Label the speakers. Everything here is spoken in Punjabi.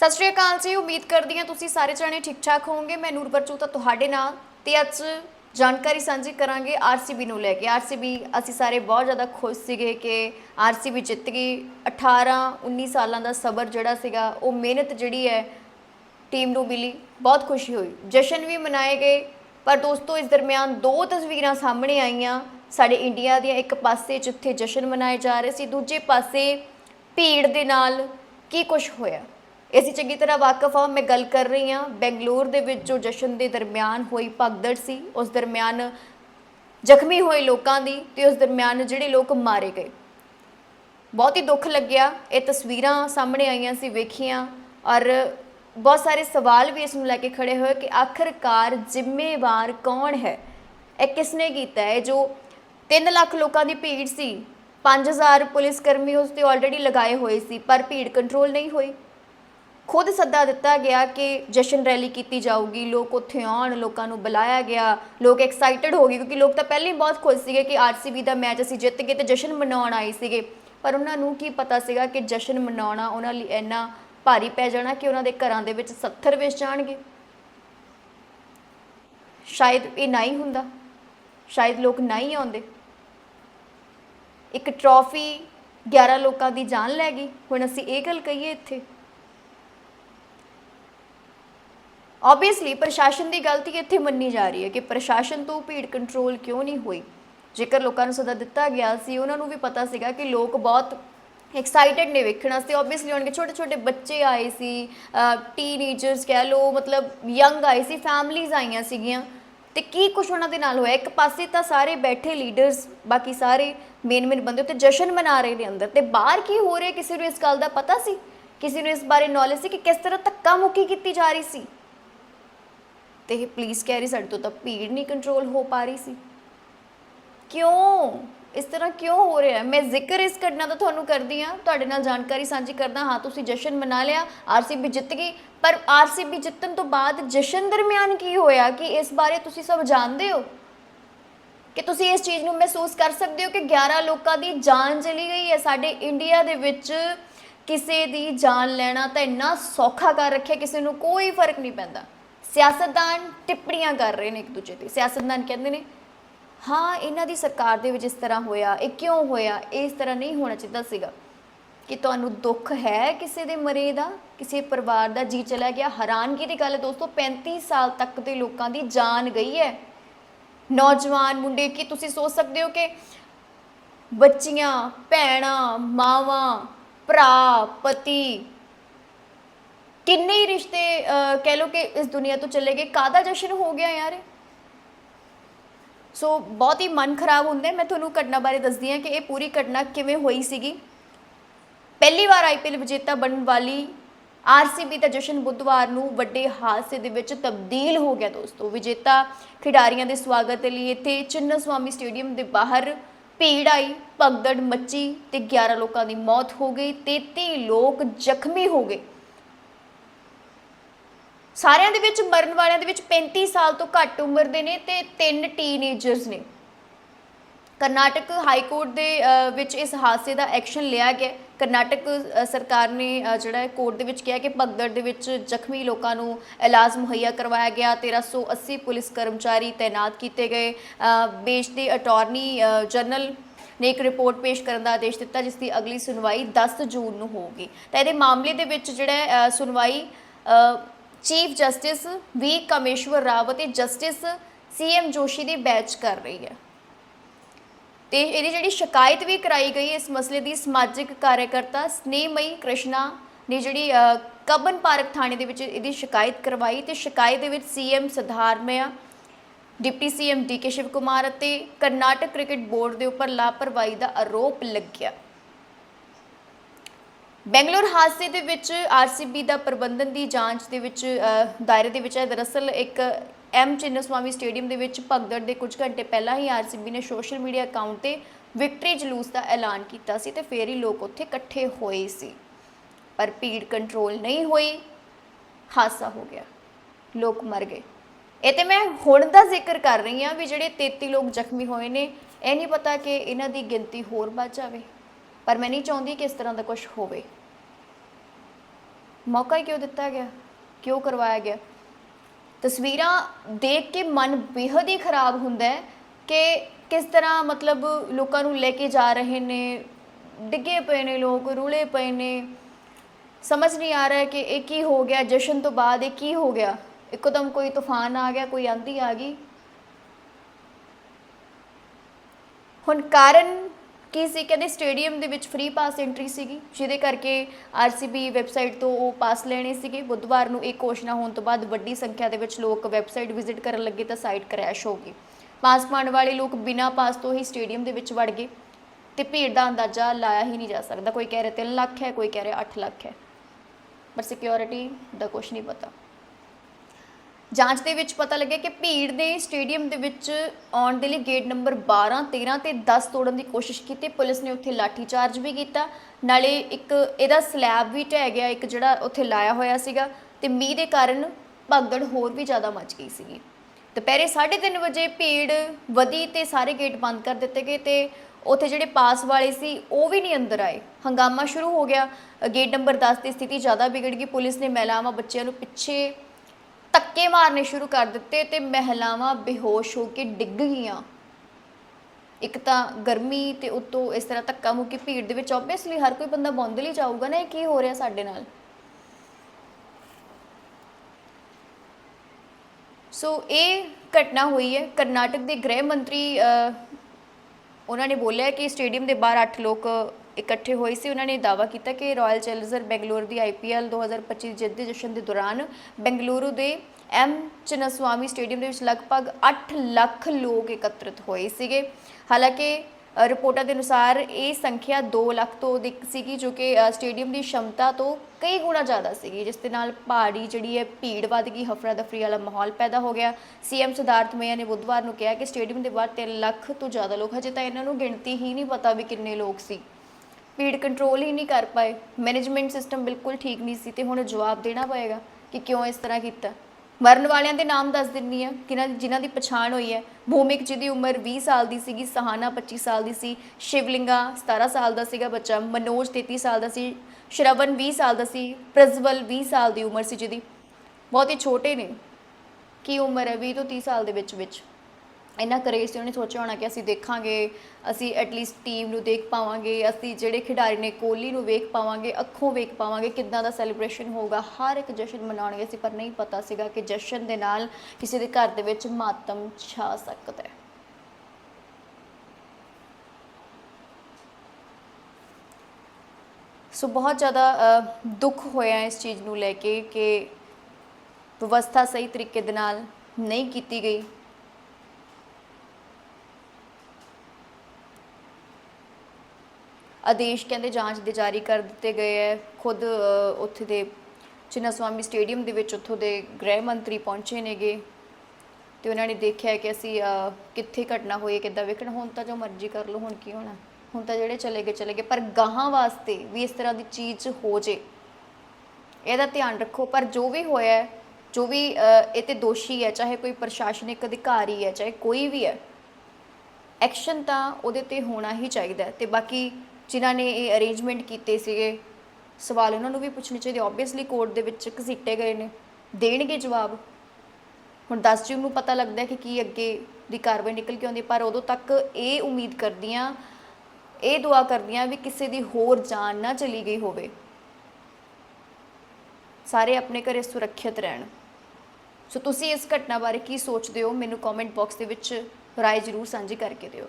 Speaker 1: ਸਤਿ ਸ਼੍ਰੀ ਅਕਾਲ ਜੀ, ਉਮੀਦ ਕਰਦੀ ਹਾਂ ਤੁਸੀਂ ਸਾਰੇ ਜਣੇ ਠੀਕ ਠਾਕ ਹੋਵੋਗੇ। ਮੈਂ ਨੂਰ ਤਾਂ ਤੁਹਾਡੇ ਨਾਲ ਤੇ ਅੱਜ ਜਾਣਕਾਰੀ ਸਾਂਝੀ ਕਰਾਂਗੇ ਆਰਸੀਬੀ ਨੂੰ ਲੈ ਕੇ। ਆਰਸੀਬੀ ਅਸੀਂ ਸਾਰੇ ਬਹੁਤ ਜ਼ਿਆਦਾ ਖੁਸ਼ ਸੀਗੇ ਕਿ ਆਰਸੀਬੀ ਜਿੱਤ ਗਈ। 18 19 ਸਾਲਾਂ ਦਾ ਸਬਰ ਜਿਹੜਾ ਸੀਗਾ, ਉਹ ਮਿਹਨਤ ਜਿਹੜੀ ਹੈ ਟੀਮ ਨੂੰ ਮਿਲੀ, ਬਹੁਤ ਖੁਸ਼ੀ ਹੋਈ। ਜਸ਼ਨ ਵੀ ਮਨਾਏ ਗਏ, ਪਰ ਦੋਸਤੋ ਇਸ ਦਰਮਿਆਨ ਦੋ ਤਸਵੀਰਾਂ ਸਾਹਮਣੇ ਆਈਆਂ। ਸਾਡੇ ਇੰਡੀਆ ਦੀਆਂ ਇੱਕ ਪਾਸੇ ਜਿੱਥੇ ਜਸ਼ਨ ਮਨਾਏ ਜਾ ਰਹੇ ਸੀ, ਦੂਜੇ ਪਾਸੇ ਭੀੜ ਦੇ ਨਾਲ ਕੀ ਕੁਝ ਹੋਇਆ? ਅਸੀਂ ਚੰਗੀ ਤਰ੍ਹਾਂ ਵਾਕਫ ਹਾਂ, ਮੈਂ ਗੱਲ ਕਰ ਰਹੀ ਹਾਂ। ਬੈਂਗਲੌਰ ਦੇ ਵਿੱਚ ਜੋ ਜਸ਼ਨ ਦੇ ਦਰਮਿਆਨ ਹੋਈ ਭਗਦੜ ਸੀ, ਉਸ ਦਰਮਿਆਨ ਜ਼ਖਮੀ ਹੋਏ ਲੋਕਾਂ ਦੀ ਤੇ ਉਸ ਦਰਮਿਆਨ ਜਿਹੜੇ ਲੋਕ ਮਾਰੇ ਗਏ। ਬਹੁਤ ਹੀ ਦੁੱਖ ਲੱਗਿਆ। ਇਹ ਤਸਵੀਰਾਂ ਸਾਹਮਣੇ ਆਈਆਂ ਸੀ, ਵੇਖੀਆਂ। ਔਰ ਬਹੁਤ ਸਾਰੇ ਸਵਾਲ ਵੀ ਇਸ ਨੂੰ ਲੈ ਕੇ ਖੜੇ ਹੋਏ ਕਿ ਆਖਰਕਾਰ ਜ਼ਿੰਮੇਵਾਰ ਕੌਣ ਹੈ? ਇਹ ਕਿਸ ਨੇ ਕੀਤਾ ਹੈ? ਜੋ 3 ਲੱਖ ਲੋਕਾਂ ਦੀ ਭੀੜ ਸੀ 5000 ਪੁਲਿਸ ਕਰਮੀ ਉਸ ਤੇ ਆਲਰੇਡੀ ਲਗਾਏ ਹੋਏ ਸੀ, ਪਰ ਭੀੜ ਕੰਟਰੋਲ ਨਹੀਂ ਹੋਈ। ਖੁਦ ਸੱਦਾ ਦਿੱਤਾ ਗਿਆ ਕਿ ਜਸ਼ਨ ਰੈਲੀ ਕੀਤੀ ਜਾਊਗੀ, ਲੋਕ ਉੱਥੇ ਆਉਣ, ਲੋਕਾਂ ਨੂੰ ਬੁਲਾਇਆ ਗਿਆ, ਲੋਕ ਐਕਸਾਈਟਡ ਹੋ ਗਏ ਕਿਉਂਕਿ ਲੋਕ ਤਾਂ ਪਹਿਲਾਂ ਹੀ ਬਹੁਤ ਖੁਸ਼ ਸੀਗੇ ਕਿ ਆਰਸੀਬੀ ਦਾ ਮੈਚ ਅਸੀਂ ਜਿੱਤ ਗਏ ਤੇ ਜਸ਼ਨ ਮਨਾਉਣ ਆਏ ਸੀਗੇ। ਪਰ ਉਹਨਾਂ ਨੂੰ ਕੀ ਪਤਾ ਸੀਗਾ ਕਿ ਜਸ਼ਨ ਮਨਾਉਣਾ ਉਹਨਾਂ ਲਈ ਇੰਨਾ ਭਾਰੀ ਪੈ ਜਾਣਾ ਕਿ ਉਹਨਾਂ ਦੇ ਘਰਾਂ ਦੇ ਵਿੱਚ 70 ਵਿਸ ਜਾਣਗੇ। ਸ਼ਾਇਦ ਇਹ ਨਹੀਂ ਹੁੰਦਾ। ਸ਼ਾਇਦ ਲੋਕ ਨਹੀਂ ਆਉਂਦੇ। ਇੱਕ ਟਰੋਫੀ 11 ਲੋਕਾਂ ਦੀ ਜਾਨ ਲੈ ਗਈ। ਹੁਣ ਅਸੀਂ ਇਹ ਗੱਲ ਕਹੀਏ ਇੱਥੇ। ਆਬਵੀਅਸਲੀ ਪ੍ਰਸ਼ਾਸਨ ਦੀ ਗਲਤੀ ਇੱਥੇ ਮੰਨੀ ਜਾ ਰਹੀ ਹੈ ਕਿ ਪ੍ਰਸ਼ਾਸਨ ਤੋਂ ਭੀੜ ਕੰਟਰੋਲ ਕਿਉਂ ਨਹੀਂ ਹੋਈ? ਜੇਕਰ ਲੋਕਾਂ ਨੂੰ ਸਦਾ ਦਿੱਤਾ ਗਿਆ ਸੀ, ਉਹਨਾਂ ਨੂੰ ਵੀ ਪਤਾ ਸੀਗਾ ਕਿ ਲੋਕ ਬਹੁਤ ਐਕਸਾਈਟਡ ਨੇ ਵੇਖਣ ਵਾਸਤੇ। ਆਬਵੀਅਸਲੀ ਹੋਣਗੇ ਛੋਟੇ ਛੋਟੇ ਬੱਚੇ ਆਏ ਸੀ ਟੀਨੇਜਰਸ ਕਹਿ ਲੋ ਮਤਲਬ ਯੰਗ ਆਏ ਸੀ ਫੈਮਲੀਆਂ ਆਈਆਂ ਸੀਗੀਆਂ। ਤੇ ਕੀ ਕੁਝ ਉਹਨਾਂ ਦੇ ਨਾਲ ਹੋਇਆ? ਇੱਕ ਪਾਸੇ ਤਾਂ ਸਾਰੇ ਬੈਠੇ ਲੀਡਰਸ ਬਾਕੀ ਸਾਰੇ ਮੇਨ ਮੇਨ ਬੰਦੇ ਉੱਤੇ ਜਸ਼ਨ ਮਨਾ ਰਹੇ ਨੇ ਅੰਦਰ। ਤੇ ਬਾਹਰ ਕੀ ਹੋ ਰਿਹਾ? ਕਿਸੇ ਨੂੰ ਇਸ ਗੱਲ ਦਾ ਪਤਾ ਸੀ? ਕਿਸੇ ਨੂੰ ਇਸ ਬਾਰੇ ਨੌਲੇਜ ਸੀ ਕਿ ਕਿਸ ਤਰ੍ਹਾਂ ਧੱਕਾ ਮੁੱਕੀ ਕੀਤੀ ਜਾ ਰਹੀ ਸੀ? ਤੇ ਇਹ ਪੁਲਿਸ ਕਹਿ ਰਹੀ ਸਾਡੇ ਤੋਂ ਤਾਂ ਭੀੜ ਨਹੀਂ ਕੰਟਰੋਲ ਹੋ ਪਾ ਰਹੀ ਸੀ। ਕਿਉਂ? ਇਸ ਤਰ੍ਹਾਂ ਕਿਉਂ ਹੋ ਰਿਹਾ ਮੈਂ ਜ਼ਿਕਰ ਇਸ ਘਟਨਾ ਦਾ ਤੁਹਾਨੂੰ ਕਰਦੀ ਹਾਂ। ਤੁਹਾਡੇ ਨਾਲ ਜਾਣਕਾਰੀ ਸਾਂਝੀ ਕਰਦਾ ਹਾਂ। ਤੁਸੀਂ ਜਸ਼ਨ ਮਨਾ ਲਿਆ, ਆਰਸੀਬੀ ਜਿੱਤ ਗਈ। ਪਰ ਆਰਸੀਬੀ ਜਿੱਤਣ ਤੋਂ ਬਾਅਦ ਜਸ਼ਨ ਦਰਮਿਆਨ ਕੀ ਹੋਇਆ? ਕਿ ਇਸ ਬਾਰੇ ਤੁਸੀਂ ਸਭ ਜਾਣਦੇ ਹੋ? ਕਿ ਤੁਸੀਂ ਇਸ ਚੀਜ਼ ਨੂੰ ਮਹਿਸੂਸ ਕਰ ਸਕਦੇ ਹੋ ਕਿ 11 ਲੋਕਾਂ ਦੀ ਜਾਨ ਚਲੀ ਗਈ ਹੈ? ਸਾਡੇ ਇੰਡੀਆ ਦੇ ਵਿੱਚ ਕਿਸੇ ਦੀ ਜਾਨ ਲੈਣਾ ਤਾਂ ਇੰਨਾ ਸੌਖਾ ਕਰ ਰੱਖਿਆ, ਕਿਸੇ ਨੂੰ ਕੋਈ ਫ਼ਰਕ ਨਹੀਂ ਪੈਂਦਾ। ਸਿਆਸਤਦਾਨ ਟਿੱਪਣੀਆਂ ਕਰ ਰਹੇ ਨੇ ਇੱਕ ਦੂਜੇ ਤੇ। ਸਿਆਸਤਦਾਨ ਕਹਿੰਦੇ ਨੇ, ਹਾਂ, ਇਹਨਾਂ ਦੀ ਸਰਕਾਰ ਦੇ ਵਿੱਚ ਇਸ ਤਰ੍ਹਾਂ ਹੋਇਆ, ਇਹ ਕਿਉਂ ਹੋਇਆ? ਇਸ ਤਰ੍ਹਾਂ ਨਹੀਂ ਹੋਣਾ ਚਾਹੀਦਾ ਸੀਗਾ। ਕਿ ਤੁਹਾਨੂੰ ਦੁੱਖ ਹੈ ਕਿਸੇ ਦੇ ਮਰੇ ਦਾ, ਕਿਸੇ ਪਰਿਵਾਰ ਦਾ ਜੀ ਚਲਾ ਗਿਆ? ਹੈਰਾਨਗੀ ਦੀ ਗੱਲ ਹੈ ਦੋਸਤੋ 35 ਸਾਲ ਤੱਕ ਦੇ ਲੋਕਾਂ ਦੀ ਜਾਨ ਗਈ ਹੈ। ਨੌਜਵਾਨ ਮੁੰਡੇ, ਕੀ ਤੁਸੀਂ ਸੋਚ ਸਕਦੇ ਹੋ ਕਿ ਬੱਚੀਆਂ, ਭੈਣਾਂ, ਮਾਵਾਂ, ਭਰਾ, ਪਤੀ ਕਿੰਨੇ ਹੀ ਰਿਸ਼ਤੇ ਅਹ, ਕਹਿ ਲੋ ਕਿ ਇਸ ਦੁਨੀਆ ਤੋਂ ਚਲੇ ਗਏ। ਕਾਦਾ ਜਸ਼ਨ ਹੋ ਗਿਆ ਯਾਰ ਇਹ? ਸੋ ਬਹੁਤ ਹੀ ਮਨ ਖਰਾਬ ਹੁੰਦਾ ਹੈ। ਮੈਂ ਤੁਹਾਨੂੰ ਘਟਨਾ ਬਾਰੇ ਦੱਸਦੀ ਹਾਂ ਕਿ ਇਹ ਪੂਰੀ ਘਟਨਾ ਕਿਵੇਂ ਹੋਈ ਸੀਗੀ। ਪਹਿਲੀ ਵਾਰ ਆਈਪੀਐਲ ਵਿਜੇਤਾ ਬਣਨ ਵਾਲੀ ਆਰਸੀਬੀ ਦਾ ਜਸ਼ਨ ਬੁੱਧਵਾਰ ਨੂੰ ਵੱਡੇ ਹਾਦਸੇ ਦੇ ਵਿੱਚ ਤਬਦੀਲ ਹੋ ਗਿਆ ਦੋਸਤੋ। ਵਿਜੇਤਾ ਖਿਡਾਰੀਆਂ ਦੇ ਸਵਾਗਤ ਲਈ ਇੱਥੇ ਚਿੰਨਾ ਸਵਾਮੀ ਸਟੇਡੀਅਮ ਦੇ ਬਾਹਰ ਭੀੜ ਆਈ ਭਗਦੜ ਮੱਚੀ ਤੇ 11 ਲੋਕਾਂ ਦੀ ਮੌਤ ਹੋ ਗਈ। 33 ਲੋਕ ਜ਼ਖਮੀ ਹੋ ਗਏ। ਸਾਰਿਆਂ ਦੇ ਵਿੱਚ, ਮਰਨ ਵਾਲਿਆਂ ਦੇ ਵਿੱਚ 35 ਸਾਲ ਤੋਂ ਘੱਟ ਉਮਰ ਦੇ ਨੇ ਤੇ ਤਿੰਨ ਟੀਨੇਜਰਸ ਨੇ। ਕਰਨਾਟਕ ਹਾਈ ਕੋਰਟ ਦੇ ਵਿੱਚ ਇਸ ਹਾਦਸੇ ਦਾ ਐਕਸ਼ਨ ਲਿਆ ਗਿਆ ਕਰਨਾਟਕ ਸਰਕਾਰ ਨੇ ਜਿਹੜਾ ਕੋਰਟ ਦੇ ਵਿੱਚ ਕਿਹਾ ਕਿ ਭਗਦੜ ਦੇ ਵਿੱਚ ਜ਼ਖਮੀ ਲੋਕਾਂ ਨੂੰ ਇਲਾਜ ਮੁਹੱਈਆ ਕਰਵਾਇਆ ਗਿਆ। 1380 ਪੁਲਿਸ ਕਰਮਚਾਰੀ ਤਾਇਨਾਤ ਕੀਤੇ ਗਏ। ਦੇਸ਼ ਦੇ ਅਟਾਰਨੀ ਜਨਰਲ ਨੇ ਇੱਕ ਰਿਪੋਰਟ ਪੇਸ਼ ਕਰਨ ਦਾ ਆਦੇਸ਼ ਦਿੱਤਾ, ਜਿਸ ਦੀ ਅਗਲੀ ਸੁਣਵਾਈ 10 ਜੂਨ ਨੂੰ ਹੋਊਗੀ। ਤਾਂ ਇਹਦੇ ਮਾਮਲੇ ਦੇ ਵਿੱਚ ਜਿਹੜਾ ਸੁਣਵਾਈ chief justice V Kameshwar Rao ਅਤੇ ਜਸਟਿਸ ਸੀਐਮ ਜੋਸ਼ੀ ਦੀ ਬੈਚ ਕਰ ਰਹੀ ਹੈ। ਤੇ ਇਹਦੀ ਜਿਹੜੀ ਸ਼ਿਕਾਇਤ ਵੀ ਕਰਾਈ ਗਈ ਇਸ ਮਸਲੇ ਦੀ ਸਮਾਜਿਕ ਕਾਰਜਕਰਤਾ ਸਨੇਹਮਈ ਕ੍ਰਿਸ਼ਨਾ ਨੇ ਜਿਹੜੀ ਕਬਨ ਪਾਰਕ ਥਾਣੇ ਦੇ ਵਿੱਚ ਇਹਦੀ ਸ਼ਿਕਾਇਤ ਕਰਵਾਈ ਤੇ ਸ਼ਿਕਾਇਤ ਦੇ ਵਿੱਚ CM Siddaramaiah deputy CM DK Shiv Kumar ਅਤੇ ਕਰਨਾਟਕ ਕ੍ਰਿਕਟ ਬੋਰਡ ਦੇ ਉੱਪਰ ਲਾਪਰਵਾਹੀ ਦਾ ਆਰੋਪ ਲੱਗਿਆ। ਬੈਂਗਲੌਰ ਹਾਦਸੇ ਦੇ ਵਿੱਚ ਆਰਸੀਬੀ ਦਾ ਪ੍ਰਬੰਧਨ ਦੀ ਜਾਂਚ ਦੇ ਵਿੱਚ ਦਾਇਰੇ ਦੇ ਵਿੱਚ ਹੈ। ਦਰਅਸਲ ਇੱਕ ਐਮ ਚਿੰਨਸਵਾਮੀ ਸਟੇਡੀਅਮ ਦੇ ਵਿੱਚ ਭਗਦੜ ਦੇ ਕੁਝ ਘੰਟੇ ਪਹਿਲਾਂ ਹੀ ਆਰਸੀਬੀ ਨੇ ਸੋਸ਼ਲ ਮੀਡੀਆ ਅਕਾਊਂਟ ਤੇ ਵਿਕਟਰੀ ਜਲੂਸ ਦਾ ਐਲਾਨ ਕੀਤਾ ਸੀ ਤੇ ਫੇਰ ਹੀ ਲੋਕ ਉੱਥੇ ਇਕੱਠੇ ਹੋਏ ਸੀ। ਪਰ ਭੀੜ ਕੰਟਰੋਲ ਨਹੀਂ ਹੋਈ। ਹਾਦਸਾ ਹੋ ਗਿਆ। ਲੋਕ ਮਰ ਗਏ। ਇਹ ਤੇ ਮੈਂ ਹੁਣ ਦਾ ਜ਼ਿਕਰ ਕਰ ਰਹੀ ਹਾਂ ਵੀ ਜਿਹੜੇ 33 ਲੋਕ ਜ਼ਖਮੀ ਹੋਏ ਨੇ, ਇਹ ਨਹੀਂ ਪਤਾ ਕਿ ਇਹਨਾਂ ਦੀ ਗਿਣਤੀ ਹੋਰ ਵੱਧ ਜਾਵੇ। ਪਰ ਮੈਂ ਨਹੀਂ ਚਾਹੁੰਦੀ ਕਿ ਇਸ ਤਰ੍ਹਾਂ ਦਾ ਕੁਝ ਹੋਵੇ। ਮੌਕਾ ਹੀ ਕਿਉਂ ਦਿੱਤਾ ਗਿਆ? ਕਿਉਂ ਕਰਵਾਇਆ ਗਿਆ? ਤਸਵੀਰਾਂ ਦੇਖ ਕੇ ਮਨ ਬੇਹੱਦ ਹੀ ਖਰਾਬ ਹੁੰਦਾ ਹੈ ਕਿ ਕਿਸ ਤਰ੍ਹਾਂ ਮਤਲਬ ਲੋਕਾਂ ਨੂੰ ਲੈ ਕੇ ਜਾ ਰਹੇ ਨੇ, ਡਿੱਗੇ ਪਏ ਨੇ ਲੋਕ, ਰੁਲੇ ਪਏ ਨੇ। ਸਮਝ ਨਹੀਂ ਆ ਰਿਹਾ ਕਿ ਇਹ ਕੀ ਹੋ ਗਿਆ, ਜਸ਼ਨ ਤੋਂ ਬਾਅਦ ਇਹ ਕੀ ਹੋ ਗਿਆ? ਇੱਕਦਮ ਕੋਈ ਤੂਫਾਨ ਆ ਗਿਆ, ਕੋਈ ਆਂਧੀ ਆ ਗਈ। ਹੁਣ ਕਾਰਨ ਕੀ ਸੀ? ਕਹਿੰਦੇ ਸਟੇਡੀਅਮ ਦੇ ਵਿੱਚ ਫ੍ਰੀ ਪਾਸ ਐਂਟਰੀ ਸੀਗੀ, ਜਿਹਦੇ ਕਰਕੇ ਆਰਸੀਬੀ ਵੈਬਸਾਈਟ ਤੋਂ ਉਹ ਪਾਸ ਲੈਣੇ ਸੀਗੇ। ਬੁੱਧਵਾਰ ਨੂੰ ਇਹ ਘੋਸ਼ਣਾ ਹੋਣ ਤੋਂ ਬਾਅਦ ਵੱਡੀ ਸੰਖਿਆ ਦੇ ਵਿੱਚ ਲੋਕ ਵੈਬਸਾਈਟ ਵਿਜ਼ਿਟ ਕਰਨ ਲੱਗੇ ਤਾਂ ਸਾਈਟ ਕਰੈਸ਼ ਹੋ ਗਈ। ਪਾਸ ਪਾਉਣ ਵਾਲੇ ਲੋਕ ਬਿਨਾਂ ਪਾਸ ਤੋਂ ਹੀ ਸਟੇਡੀਅਮ ਦੇ ਵਿੱਚ ਵੜ ਗਏ ਤੇ ਭੀੜ ਦਾ ਅੰਦਾਜ਼ਾ ਲਾਇਆ ਹੀ ਨਹੀਂ ਜਾ ਸਕਦਾ। ਕੋਈ ਕਹਿ ਰਿਹਾ 3 ਲੱਖ ਹੈ, ਕੋਈ ਕਹਿ ਰਿਹਾ 8 ਲੱਖ ਹੈ। ਪਰ ਸਿਕਿਉਰਿਟੀ ਦਾ ਕੁਝ ਨਹੀਂ ਪਤਾ। ਜਾਂਚ ਦੇ ਵਿੱਚ ਪਤਾ ਲੱਗਿਆ ਕਿ ਭੀੜ ਨੇ ਸਟੇਡੀਅਮ ਦੇ ਵਿੱਚ ਆਉਣ ਦੇ ਲਈ ਗੇਟ ਨੰਬਰ 12 13 ਤੇ 10 ਤੋੜਨ ਦੀ ਕੋਸ਼ਿਸ਼ ਕੀਤੀ। ਪੁਲਿਸ ਨੇ ਉੱਥੇ ਲਾਠੀ ਚਾਰਜ ਵੀ ਕੀਤਾ। ਨਾਲੇ ਇੱਕ ਇਹਦਾ ਸਲੈਬ ਵੀ ਢਹਿ ਗਿਆ, ਇੱਕ ਜਿਹੜਾ ਉੱਥੇ ਲਾਇਆ ਹੋਇਆ ਸੀਗਾ ਤੇ ਮੀਂਹ ਦੇ ਕਾਰਨ ਭਗਦੜ ਹੋਰ ਵੀ ਜ਼ਿਆਦਾ ਮਚ ਗਈ ਸੀਗੀ। ਦੁਪਹਿਰੇ 3:30 ਵਜੇ ਭੀੜ ਵਧੀ ਤੇ ਸਾਰੇ ਗੇਟ ਬੰਦ ਕਰ ਦਿੱਤੇ ਗਏ ਤੇ ਉੱਥੇ ਜਿਹੜੇ ਪਾਸ ਵਾਲੇ ਸੀ, ਉਹ ਵੀ ਨਹੀਂ ਅੰਦਰ ਆਏ। ਹੰਗਾਮਾ ਸ਼ੁਰੂ ਹੋ ਗਿਆ। ਗੇਟ ਨੰਬਰ 10 ਦੀ ਸਥਿਤੀ ਜ਼ਿਆਦਾ ਵਿਗੜ ਗਈ। ਪੁਲਿਸ ਨੇ ਮਹਿਲਾਵਾਂ ਬੱਚਿਆਂ ਨੂੰ ਪਿੱਛੇ ਧੱਕੇ ਮਾਰਨੇ ਸ਼ੁਰੂ ਕਰ ਦਿੱਤੇ ਤੇ ਮਹਿਲਾਵਾਂ ਬੇਹੋਸ਼ ਹੋ ਕੇ ਡਿੱਗ ਗਈਆਂ। ਇੱਕ ਤਾਂ ਗਰਮੀ ਤੇ ਉਤੋਂ ਇਸ ਤਰ੍ਹਾਂ ਧੱਕਾ ਮੁੱਕੀ ਭੀੜ ਦੇ ਵਿੱਚ ਆਬਵੀਅਸਲੀ ਹਰ ਕੋਈ ਬੰਦਾ ਬੌਂਦਲ ਹੀ ਜਾਊਗਾ ਨਾ, ਇਹ ਕੀ ਹੋ ਰਿਹਾ ਸਾਡੇ ਨਾਲ? ਸੋ ਇਹ ਘਟਨਾ ਹੋਈ ਹੈ। ਕਰਨਾਟਕ ਦੇ ਗ੍ਰਹਿ ਮੰਤਰੀ ਉਹਨਾਂ ਨੇ ਬੋਲਿਆ ਕਿ ਸਟੇਡੀਅਮ ਦੇ ਬਾਹਰ 8 ਲੋਕ ਇਕੱਠੇ ਹੋਏ ਸੀ। ਉਹਨਾਂ ਨੇ ਦਾਅਵਾ ਕੀਤਾ ਕਿ ਰਾਇਲ ਚੈਲੰਜਰ ਬੈਂਗਲੌਰ ਦੀ ਆਈਪੀਐਲ 2025 ਜਿੱਤ ਦੇ ਜਸ਼ਨ ਦੇ ਦੌਰਾਨ ਬੈਂਗਲੁਰੂ ਦੇ ਐਮ ਚਨਸਵਾਮੀ ਸਟੇਡੀਅਮ ਦੇ ਵਿੱਚ ਲਗਭਗ 8 ਲੱਖ ਲੋਕ ਇਕੱਤਰਿਤ ਹੋਏ ਸੀਗੇ। ਹਾਲਾਂਕਿ ਰਿਪੋਰਟਾਂ ਦੇ ਅਨੁਸਾਰ ਇਹ ਸੰਖਿਆ 2 ਲੱਖ ਤੋਂ ਅਧਿਕ ਸੀਗੀ, ਜੋ ਕਿ ਸਟੇਡੀਅਮ ਦੀ ਸ਼ਮਤਾ ਤੋਂ ਕਈ ਗੁਣਾ ਜ਼ਿਆਦਾ ਸੀਗੀ, ਜਿਸ ਦੇ ਨਾਲ ਪਹਾੜੀ ਜਿਹੜੀ ਹੈ, ਭੀੜ ਵੱਧ ਗਈ ਹਫਰਾ ਦਫਰੀ ਵਾਲਾ ਮਾਹੌਲ ਪੈਦਾ ਹੋ ਗਿਆ। ਸੀਐਮ ਸਿਧਾਰਥ ਮਈਆ ਨੇ ਬੁੱਧਵਾਰ ਨੂੰ ਕਿਹਾ ਕਿ ਸਟੇਡੀਅਮ ਦੇ ਬਾਹਰ 3 ਲੱਖ ਤੋਂ ਜ਼ਿਆਦਾ ਲੋਕ, ਹਜੇ ਤਾਂ ਇਹਨਾਂ ਨੂੰ ਗਿਣਤੀ ਹੀ ਨਹੀਂ ਪਤਾ ਵੀ ਕਿੰਨੇ ਲੋਕ ਸੀ। ਭੀੜ ਕੰਟਰੋਲ ਹੀ ਨਹੀਂ ਕਰ ਪਾਏ। ਮੈਨੇਜਮੈਂਟ ਸਿਸਟਮ ਬਿਲਕੁਲ ਠੀਕ ਨਹੀਂ ਸੀ ਤੇ ਹੁਣ ਜਵਾਬ ਦੇਣਾ ਪਏਗਾ ਕਿ ਕਿਉਂ ਇਸ ਤਰ੍ਹਾਂ ਕੀਤਾ। ਮਰਨ ਵਾਲਿਆਂ ਦੇ ਨਾਮ ਦੱਸ ਦਿੰਨੀ ਆ ਕਿਨਾਂ ਜਿਨ੍ਹਾਂ ਦੀ ਪਛਾਣ ਹੋਈ ਹੈ। ਭੂਮਿਕ ਜਿਹਦੀ ਉਮਰ 20 ਸਾਲ ਦੀ ਸੀਗੀ, ਸਹਾਨਾ 25 ਸਾਲ ਦੀ ਸੀ, ਸ਼ਿਵਲਿੰਗਾ 17 ਸਾਲ ਦਾ ਸੀਗਾ ਬੱਚਾ, ਮਨੋਜ 33 ਸਾਲ ਦਾ ਸੀ, ਸ਼ਰਵਨ 20 ਸਾਲ ਦਾ ਸੀ, ਪ੍ਰਜਵਲ 20 ਸਾਲ ਦੀ ਉਮਰ ਸੀ ਜਿਹਦੀ। ਬਹੁਤ ਹੀ ਛੋਟੇ ਨੇ। ਕੀ ਉਮਰ ਹੈ? 20 ਤੋਂ 30 ਸਾਲ ਦੇ ਵਿੱਚ ਵਿੱਚ। ਇੰਨਾ ਕਰੇਜ਼ ਸੀ, ਉਹਨੇ ਸੋਚਿਆ ਹੋਣਾ ਕਿ ਅਸੀਂ ਦੇਖਾਂਗੇ, ਅਸੀਂ ਐਟਲੀਸਟ ਟੀਮ ਨੂੰ ਦੇਖ ਪਾਵਾਂਗੇ, ਅਸੀਂ ਜਿਹੜੇ ਖਿਡਾਰੀ ਨੇ ਕੋਹਲੀ ਨੂੰ ਵੇਖ ਪਾਵਾਂਗੇ, ਅੱਖੋਂ ਵੇਖ ਪਾਵਾਂਗੇ ਕਿੱਦਾਂ ਦਾ ਸੈਲੀਬ੍ਰੇਸ਼ਨ ਹੋਊਗਾ, ਹਰ ਇੱਕ ਜਸ਼ਨ ਮਨਾਉਣਗੇ ਅਸੀਂ, ਪਰ ਨਹੀਂ ਪਤਾ ਸੀਗਾ ਕਿ ਜਸ਼ਨ ਦੇ ਨਾਲ ਕਿਸੇ ਦੇ ਘਰ ਦੇ ਵਿੱਚ ਮਾਤਮ ਛਾ ਸਕਦਾ ਹੈ। ਸੋ ਬਹੁਤ ਜ਼ਿਆਦਾ ਦੁੱਖ ਹੋਇਆ ਇਸ ਚੀਜ਼ ਨੂੰ ਲੈ ਕੇ ਕਿ ਵਿਵਸਥਾ ਸਹੀ ਤਰੀਕੇ ਦੇ ਨਾਲ ਨਹੀਂ ਕੀਤੀ ਗਈ। ਆਦੇਸ਼ ਕਹਿੰਦੇ ਜਾਂਚ ਦੇ ਜਾਰੀ ਕਰ ਦਿੱਤੇ ਗਏ ਹੈ। ਖੁਦ ਉੱਥੇ ਦੇ ਚਿੰਨਾ ਸਵਾਮੀ ਸਟੇਡੀਅਮ ਦੇ ਵਿੱਚ ਉੱਥੋਂ ਦੇ ਗ੍ਰਹਿ ਮੰਤਰੀ ਪਹੁੰਚੇ ਨੇਗੇ ਤੇ ਉਹਨਾਂ ਨੇ ਦੇਖਿਆ ਕਿ ਅਸੀਂ ਕਿੱਥੇ ਘਟਨਾ ਹੋਈ ਹੈ, ਕਿੱਦਾਂ ਵੇਖਣਾ। ਹੁਣ ਤਾਂ ਜੋ ਮਰਜ਼ੀ ਕਰ ਲਓ, ਹੁਣ ਕੀ ਹੋਣਾ? ਹੁਣ ਤਾਂ ਜਿਹੜੇ ਚਲੇ ਗਏ ਚਲੇ ਗਏ। ਪਰ ਗਾਹਾਂ ਵਾਸਤੇ ਵੀ ਇਸ ਤਰ੍ਹਾਂ ਦੀ ਚੀਜ਼ ਹੋ ਜੇ, ਇਹਦਾ ਧਿਆਨ ਰੱਖੋ। ਪਰ ਜੋ ਵੀ ਹੋਇਆ ਜੋ ਵੀ ਇਹ ਤੇ ਦੋਸ਼ੀ ਹੈ, ਚਾਹੇ ਕੋਈ ਪ੍ਰਸ਼ਾਸਨਿਕ ਅਧਿਕਾਰੀ ਹੈ, ਚਾਹੇ ਕੋਈ ਵੀ ਹੈ, ਐਕਸ਼ਨ ਤਾਂ ਉਹਦੇ ਤੇ ਹੋਣਾ ਹੀ ਚਾਹੀਦਾ ਹੈ। ਤੇ ਬਾਕੀ ਜਿਨ੍ਹਾਂ ਨੇ ਇਹ ਅਰੇਂਜਮੈਂਟ ਕੀਤੇ ਸੀਗੇ, ਸਵਾਲ ਉਹਨਾਂ ਨੂੰ ਵੀ ਪੁੱਛਣੇ ਚਾਹੀਦੇ। ਆਬਵੀਅਸਲੀ ਕੋਰਟ ਦੇ ਵਿੱਚ ਘਸੀਟੇ ਗਏ ਨੇ। ਦੇਣਗੇ ਜਵਾਬ। ਹੁਣ 10 ਜੂਨ ਨੂੰ ਪਤਾ ਲੱਗਦਾ ਕਿ ਕੀ ਅੱਗੇ ਦੀ ਕਾਰਵਾਈ ਨਿਕਲ ਕੇ ਆਉਂਦੀ ਪਰ ਉਦੋਂ ਤੱਕ ਇਹ ਉਮੀਦ ਕਰਦੀਆਂ, ਇਹ ਦੁਆ ਕਰਦੀਆਂ ਵੀ ਕਿਸੇ ਦੀ ਹੋਰ ਜਾਨ ਨਾ ਚਲੀ ਗਈ ਹੋਵੇ। ਸਾਰੇ ਆਪਣੇ ਘਰੇ ਸੁਰੱਖਿਅਤ ਰਹਿਣ। ਸੋ ਤੁਸੀਂ ਇਸ ਘਟਨਾ ਬਾਰੇ ਕੀ ਸੋਚਦੇ ਹੋ? ਮੈਨੂੰ ਕਮੈਂਟ ਬਾਕਸ ਦੇ ਵਿੱਚ ਰਾਏ ਜ਼ਰੂਰ ਸਾਂਝੀ ਕਰਕੇ ਦਿਓ।